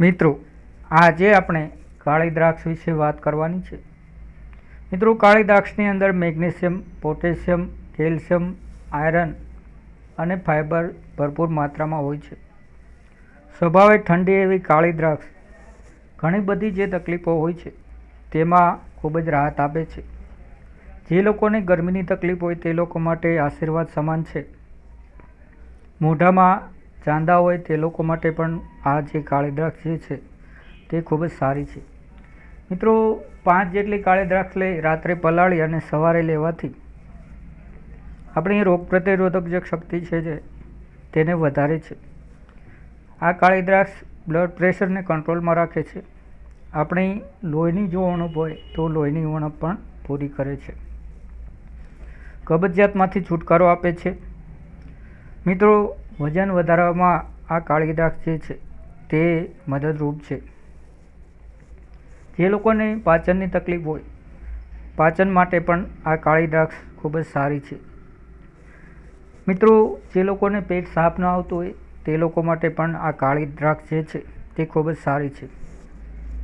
મિત્રો, આજે આપણે કાળી દ્રાક્ષ વિશે વાત કરવાની છે. મિત્રો, કાળી દ્રાક્ષની અંદર મેગ્નેશિયમ, પોટેશિયમ, કેલ્શિયમ, આયરન અને ફાઇબર ભરપૂર માત્રામાં હોય છે. સ્વભાવે ઠંડી એવી કાળી દ્રાક્ષ ઘણી બધી જે તકલીફો હોય છે, તેમાં ખૂબ જ રાહત આપે છે. જે લોકોને ગરમીની તકલીફ હોય તે લોકો માટે આશીર્વાદ સમાન છે. મોઢામાં ચાંદા હોય તે લોકો માટે પણ આ જે કાળી દ્રાક્ષ જે છે તે ખૂબ જ સારી છે. મિત્રો, પાંચ જેટલી કાળી દ્રાક્ષ લઈ રાત્રે પલાળી અને સવારે લેવાથી આપણી રોગ પ્રતિરોધક જે શક્તિ છે જે તેને વધારે છે. આ કાળી દ્રાક્ષ બ્લડ પ્રેશરને કંટ્રોલમાં રાખે છે. આપણી લોહીની જો ઉણપ હોય તો લોહીની ઉણપ પણ પૂરી કરે છે. કબજિયાતમાંથી છુટકારો આપે છે. મિત્રો વજન વધારવામાં આ કાળી દ્રાક્ષ જે છે તે મદદરૂપ છે. જે લોકોને પાચનની તકલીફ હોય, પાચન માટે પણ આ કાળી દ્રાક્ષ ખૂબ જ સારી છે. મિત્રો, જે લોકોને પેટ સાફ ન આવતું હોય, તે લોકો માટે પણ આ કાળી દ્રાક્ષ જે છે તે ખૂબ જ સારી છે.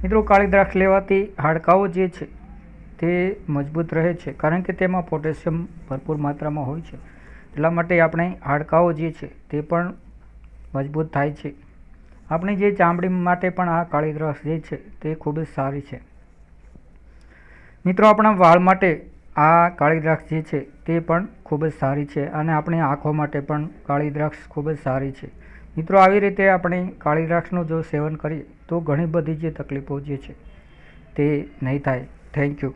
મિત્રો કાળી દ્રાક્ષ લેવાથી હાડકાઓ જે છે તે મજબૂત રહે છે, કારણ કે તેમાં પોટેશિયમ ભરપૂર માત્રામાં હોય છે. એટલા માટે આપણે હાડકાઓ જે છે તે પણ મજબૂત થાય છે. આપણી જે ચામડી માટે પણ આ કાળી દ્રાક્ષ જે છે તે ખૂબ જ સારી છે. મિત્રો, આપણા વાળ માટે આ કાળી દ્રાક્ષ જે છે તે પણ ખૂબ જ સારી છે અને આપણી આંખો માટે પણ કાળી દ્રાક્ષ ખૂબ જ સારી છે. મિત્રો, આવી રીતે આપણે કાળી દ્રાક્ષનું જો સેવન કરીએ તો ઘણી બધી જે તકલીફો જે છે તે નહીં થાય. Thank you.